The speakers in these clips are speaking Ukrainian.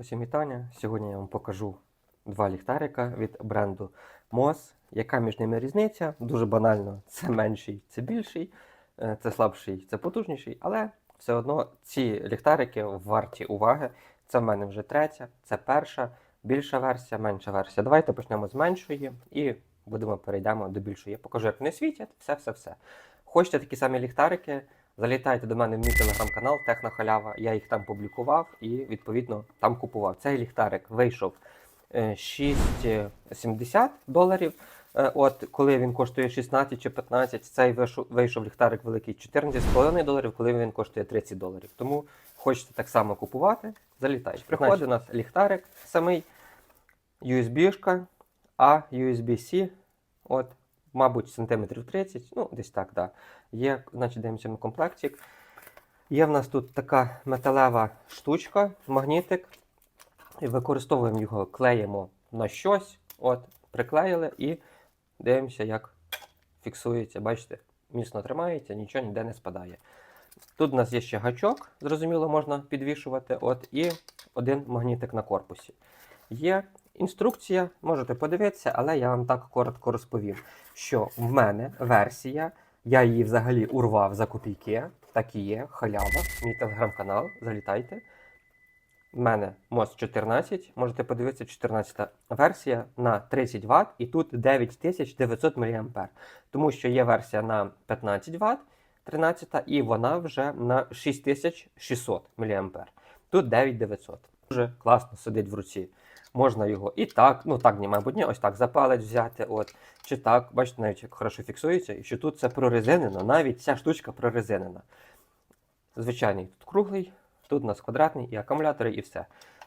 Усім вітання. Сьогодні я вам покажу два ліхтарика від бренду MOS. Яка між ними різниця? Дуже банально, це менший, це більший, е, це слабший, це потужніший, але все одно ці ліхтарики варті уваги. Це в мене вже третя, це перша, більша версія, менша версія. Давайте почнемо з меншої і будемо перейдемо до більшої. Я покажу, як вони світять, все-все-все. Хочете такі самі ліхтарики? Залітайте до мене в мій телеграм-канал Технохалява. Я їх там публікував і відповідно там купував. Цей ліхтарик вийшов е, 6,70 доларів. Е, От коли він коштує 16 чи 15, цей вийшов, вийшов ліхтарик великий 14,5 доларів, коли він коштує 30 доларів. Тому хочете так само купувати, залітайте. Приходить у нас ліхтарик самий, USB-шка, а USB-C. От, мабуть, сантиметрів 30, ну десь так, да. Є, значить, дивимося на комплектик. Є в нас тут така металева штучка, магнітик. І використовуємо його, клеїмо на щось. От, приклеїли і дивимося, як фіксується. Бачите, міцно тримається, нічого ніде не спадає. Тут у нас є ще гачок, зрозуміло, можна підвішувати. От, і один магнітик на корпусі. Є інструкція, можете подивитися, але я вам так коротко розповім, що в мене версія, я її взагалі урвав за копійки, так і є, халява, мій телеграм-канал, залітайте. В мене МОЗ 14, можете подивитися, 14 версія на 30 Вт, і тут 9900 мА. Тому що є версія на 15 Вт, 13, і вона вже на 6600 мА. Тут 9900. Дуже класно сидить в руці. Можна його і так, ну так, ні, мабуть, ось так за взяти, от, чи так, бачите, навіть як хорошо фіксується, і що тут це прорезинено, навіть ця штучка прорезинена. Звичайний тут круглий, тут у нас квадратний і акумулятори, і все.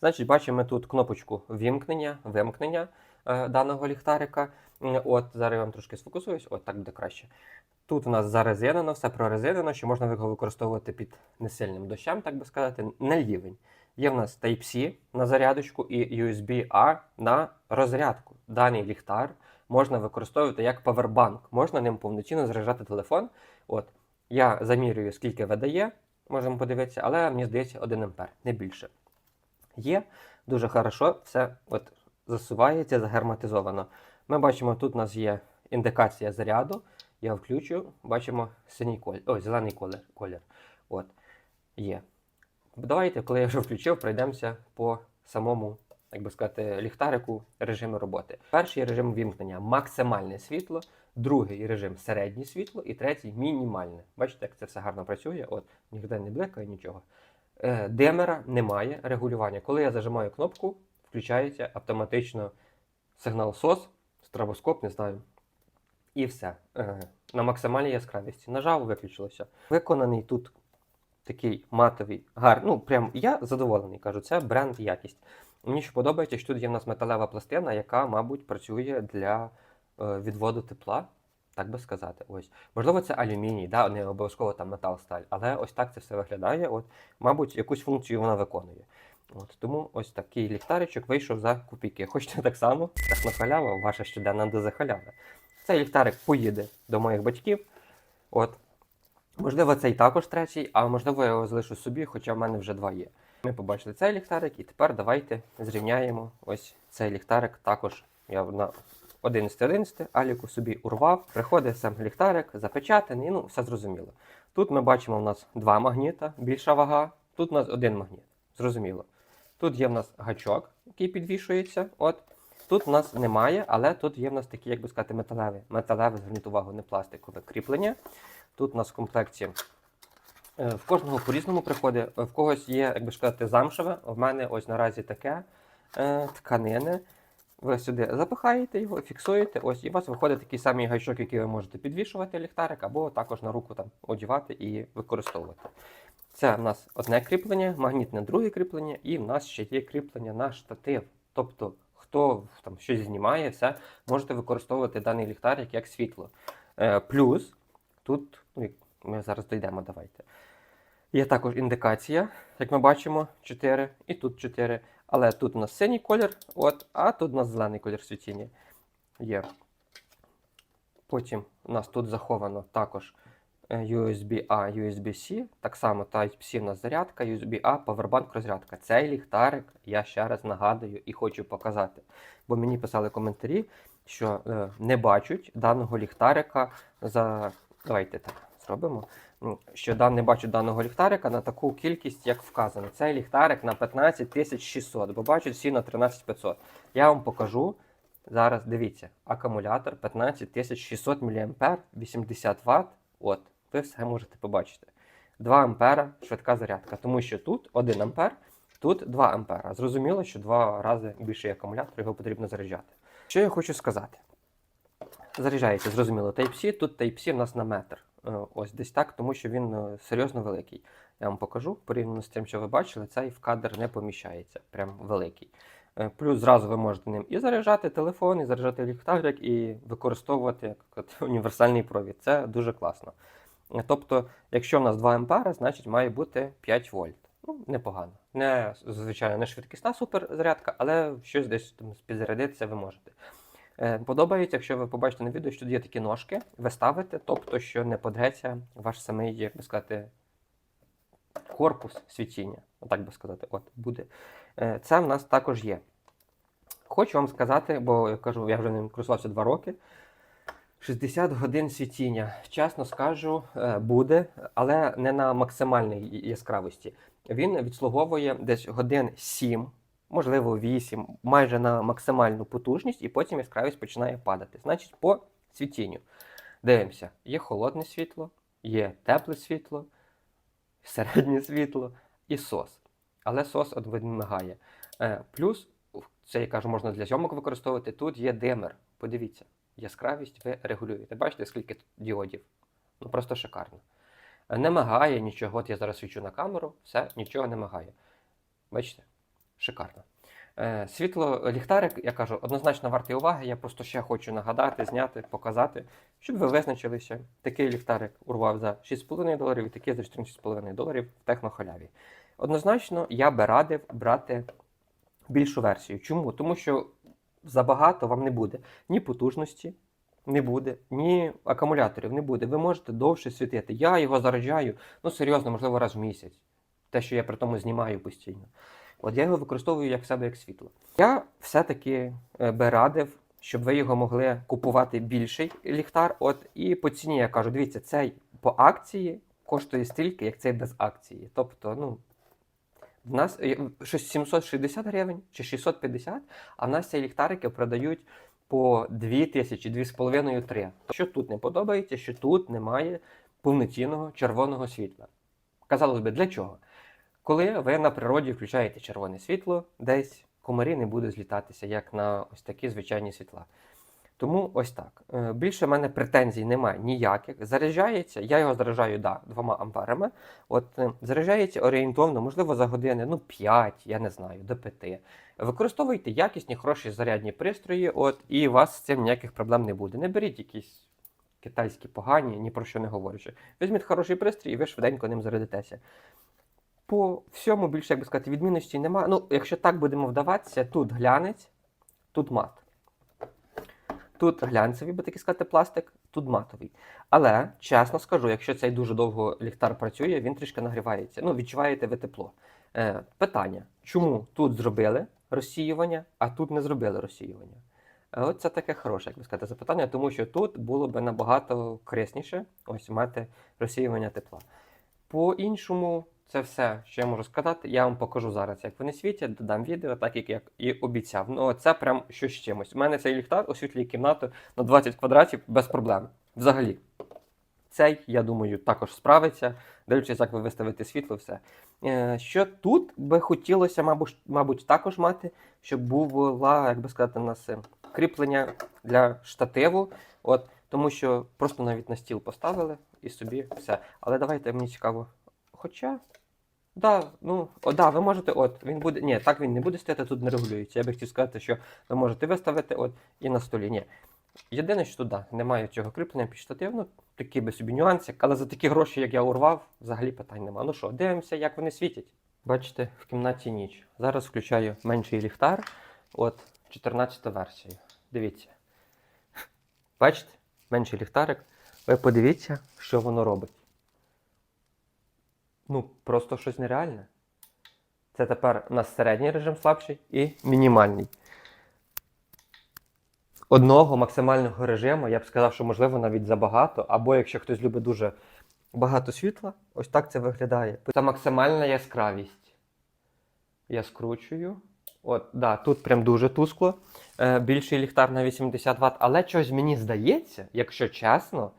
Значить, бачимо тут кнопочку вімкнення, вимкнення е, даного ліхтарика. От, зараз я вам трошки сфокусуюсь, от так буде краще. Тут у нас зарезинено, все прорезинено, що можна його використовувати під несильним дощем, так би сказати, не лівень. Є в нас Type-C на зарядочку і USB-A на розрядку. Даний ліхтар можна використовувати як павербанк. Можна ним повноцінно заряджати телефон. От, я замірюю, скільки видає, можемо подивитися, але мені здається 1 А, не більше. Є дуже хорошо, все от, засувається, загерметизовано. Ми бачимо, тут у нас є індикація заряду. Я включу, бачимо синій колір, ой, зелений колір. колір. От, є. Давайте, коли я вже включив, пройдемося по самому, як би сказати, ліхтарику режиму роботи. Перший режим вімкнення максимальне світло, другий режим середнє світло і третій мінімальне. Бачите, як це все гарно працює? От ніде не бликає нічого. Е, Димера немає регулювання. Коли я зажимаю кнопку, включається автоматично сигнал SOS, стробоскоп, не знаю. І все. Е, На максимальній яскравості. Нажав, виключилося. Виконаний тут такий матовий, гарний. Ну, прям я задоволений, кажу, це бренд якість. Мені ще подобається, що тут є в нас металева пластина, яка, мабуть, працює для е, відводу тепла, так би сказати. Ось. Можливо, це алюміній, да, не обов'язково там метал сталь, але ось так це все виглядає. От, мабуть, якусь функцію вона виконує. От, тому ось такий ліхтаричок вийшов за копійки. Хочете так само, технохалява, ваша щоденна доза халяви. Цей ліхтарик поїде до моїх батьків. От, Можливо, цей також третій, а можливо, я його залишу собі, хоча в мене вже два є. Ми побачили цей ліхтарик, і тепер давайте зрівняємо ось цей ліхтарик. Також я на 11.11 Аліку собі урвав. Приходить сам ліхтарик, запечатаний, ну все зрозуміло. Тут ми бачимо, у нас два магніта, більша вага. Тут у нас один магніт. Зрозуміло. Тут є в нас гачок, який підвішується. От. Тут у нас немає, але тут є в нас такі, як би сказати, металеві. Металеве, зверніть увагу, не пластикове кріплення. Тут у нас в комплекті е, в кожного по-різному приходить. В когось є, як би сказати, замшеве. В мене ось наразі таке е, тканини. Ви сюди запихаєте його, фіксуєте, ось, і у вас виходить такий самий гачок, який ви можете підвішувати ліхтарик, або також на руку там одягати і використовувати. Це в нас одне кріплення, магнітне друге кріплення, і в нас ще є кріплення на штатив. Тобто, хто там щось знімає, все, можете використовувати даний ліхтарик як світло. Е, плюс тут, ну, ми зараз дійдемо, давайте. Є також індикація, як ми бачимо, 4, і тут 4. Але тут у нас синій колір, от, а тут у нас зелений колір світіння. Є. Потім у нас тут заховано також е, USB-A, USB-C, так само Type-C в нас зарядка, USB-A, Powerbank розрядка. Цей ліхтарик я ще раз нагадую і хочу показати. Бо мені писали коментарі, що е, не бачать даного ліхтарика за. Давайте так зробимо. Що дан, не бачать даного ліхтарика на таку кількість, як вказано. Цей ліхтарик на 15 600, бо бачать всі на 13 500. Я вам покажу. Зараз дивіться, акумулятор 15 600 мА, 80 Вт. От, ви все можете побачити. 2 ампера швидка зарядка, тому що тут 1 ампер, тут 2 ампера. Зрозуміло, що два рази більший акумулятор, його потрібно заряджати. Що я хочу сказати? Заряджається, зрозуміло, Type-C, тут Type-C в нас на метр. Е, Ось десь так, тому що він е, серйозно великий. Я вам покажу, порівняно з тим, що ви бачили, цей в кадр не поміщається, прям великий. Е, Плюс зразу ви можете ним і заряджати телефон, і заряджати ліхтарик, і використовувати як універсальний провід. Це дуже класно. Тобто, якщо в нас 2 ампера, значить має бути 5 вольт. Ну, непогано. Не, звичайно, не швидкісна суперзарядка, але щось десь там підзарядитися ви можете. Е, Подобається, якщо ви побачите на відео, що тут є такі ножки, ви ставите, тобто, що не подреться ваш самий, як би сказати, корпус світіння. Отак би сказати, от буде. Е, Це в нас також є. Хочу вам сказати, бо я кажу, я вже ним користувався 2 роки. 60 годин світіння, чесно скажу, е, буде, але не на максимальній яскравості. Він відслуговує десь годин 7, можливо 8, майже на максимальну потужність, і потім яскравість починає падати. Значить, по світінню. Дивимося, є холодне світло, є тепле світло, середнє світло і сос. Але сос от. Е, Плюс, це я кажу, можна для зйомок використовувати. Тут є димер. Подивіться, яскравість ви регулюєте. Бачите, скільки тут діодів? Ну просто шикарно. Е, Не мигає нічого. От я зараз свічу на камеру, все, нічого не мигає. Бачите? Шикарно. Е, Світло, ліхтарик, я кажу, однозначно вартий уваги. Я просто ще хочу нагадати, зняти, показати, щоб ви визначилися. Такий ліхтарик урвав за 6,5 доларів і такий за 14,5 доларів в технохаляві. Однозначно, я би радив брати більшу версію. Чому? Тому що забагато вам не буде ні потужності, не буде, ні акумуляторів не буде. Ви можете довше світити. Я його заряджаю, ну серйозно, можливо, раз в місяць. Те, що я при тому знімаю постійно. От я його використовую як в себе як світло. Я все-таки е, би радив, щоб ви його могли купувати більший ліхтар. От і по ціні я кажу: дивіться, цей по акції коштує стільки, як цей без акції. Тобто, ну. В нас е, щось 760 гривень чи 650, а в нас ці ліхтарики продають по 2 тисячі, 2,5-3. Що тут не подобається, що тут немає повноцінного червоного світла. Казалось би, для чого? Коли ви на природі включаєте червоне світло, десь комарі не буде злітатися, як на ось такі звичайні світла. Тому ось так. Е, Більше в мене претензій немає ніяких. Заряджається, я його заряджаю да, 2 амперами. От е, заряджається орієнтовно, можливо, за години ну 5, я не знаю, до 5. Використовуйте якісні, хороші зарядні пристрої, от, і у вас з цим ніяких проблем не буде. Не беріть якісь китайські погані, ні про що не говорячи. Візьміть хороший пристрій, і ви швиденько ним зарядитеся. По всьому більше, як би сказати, відмінності немає. Ну, якщо так будемо вдаватися, тут глянець, тут мат. Тут глянцевий, би таки сказати, пластик, тут матовий. Але, чесно скажу, якщо цей дуже довго ліхтар працює, він трішки нагрівається. Ну, відчуваєте ви тепло. Е, питання: чому тут зробили розсіювання, а тут не зробили розсіювання? Е, От це таке хороше, як би сказати, запитання, тому що тут було б набагато корисніше ось мати розсіювання тепла. По-іншому, це все, що я можу сказати. Я вам покажу зараз, як вони світять, додам відео, так як я і обіцяв. Ну, це прям щось з чимось. У мене цей ліхтар освітлює кімнату на 20 квадратів без проблем. Взагалі. Цей, я думаю, також справиться, дивлячись, як ви виставите світло, все. Е, Що тут би хотілося, мабуть, мабуть, також мати, щоб була, як би сказати, нас е, кріплення для штативу. От, тому що просто навіть на стіл поставили і собі все. Але давайте мені цікаво. Хоча. Да, ну, о, да, ви можете, от, він буде. Ні, так він не буде стояти, тут не регулюється. Я би хотів сказати, що ви можете виставити от, і на столі. Ні. Єдине, що туди немає цього кріплення під штатив, ну, такий би собі нюансик, але за такі гроші, як я урвав, взагалі питань нема. Ну що, дивимося, як вони світять. Бачите, в кімнаті ніч. Зараз включаю менший ліхтар, от 14 версію. Дивіться. Бачите, менший ліхтарик. Ви подивіться, що воно робить. Ну, просто щось нереальне. Це тепер у нас середній режим слабший і мінімальний. Одного максимального режиму, я б сказав, що можливо навіть забагато, або якщо хтось любить дуже багато світла, ось так це виглядає. Це максимальна яскравість. Я скручую. От, да, тут прям дуже тускло. Е, більший ліхтар на 80 Вт, але щось мені здається, якщо чесно,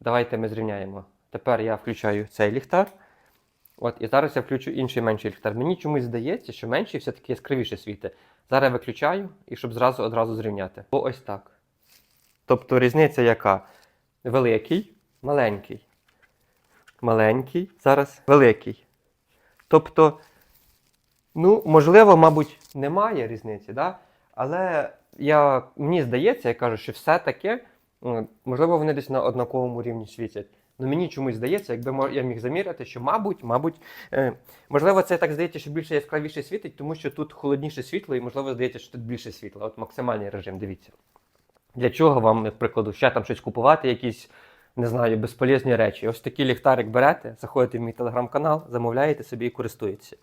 давайте ми зрівняємо. Тепер я включаю цей ліхтар. От, і зараз я включу інший менший ліхтар. Мені чомусь здається, що менший все-таки яскравіше світить. Зараз я виключаю і щоб зразу одразу зрівняти. О, ось так. Тобто різниця яка? Великий, маленький. Маленький, зараз великий. Тобто, ну, можливо, мабуть, немає різниці, да? але я, мені здається, я кажу, що все-таки, можливо, вони десь на однаковому рівні світять. Ну мені чомусь здається, якби я міг заміряти, що, мабуть, мабуть, е, можливо, це так здається, що більше яскравіше світить, тому що тут холодніше світло, і можливо здається, що тут більше світла. От максимальний режим, дивіться. Для чого вам, наприклад, ще там щось купувати, якісь, не знаю, безполезні речі. Ось такий ліхтарик берете, заходите в мій телеграм-канал, замовляєте собі і користуєтеся.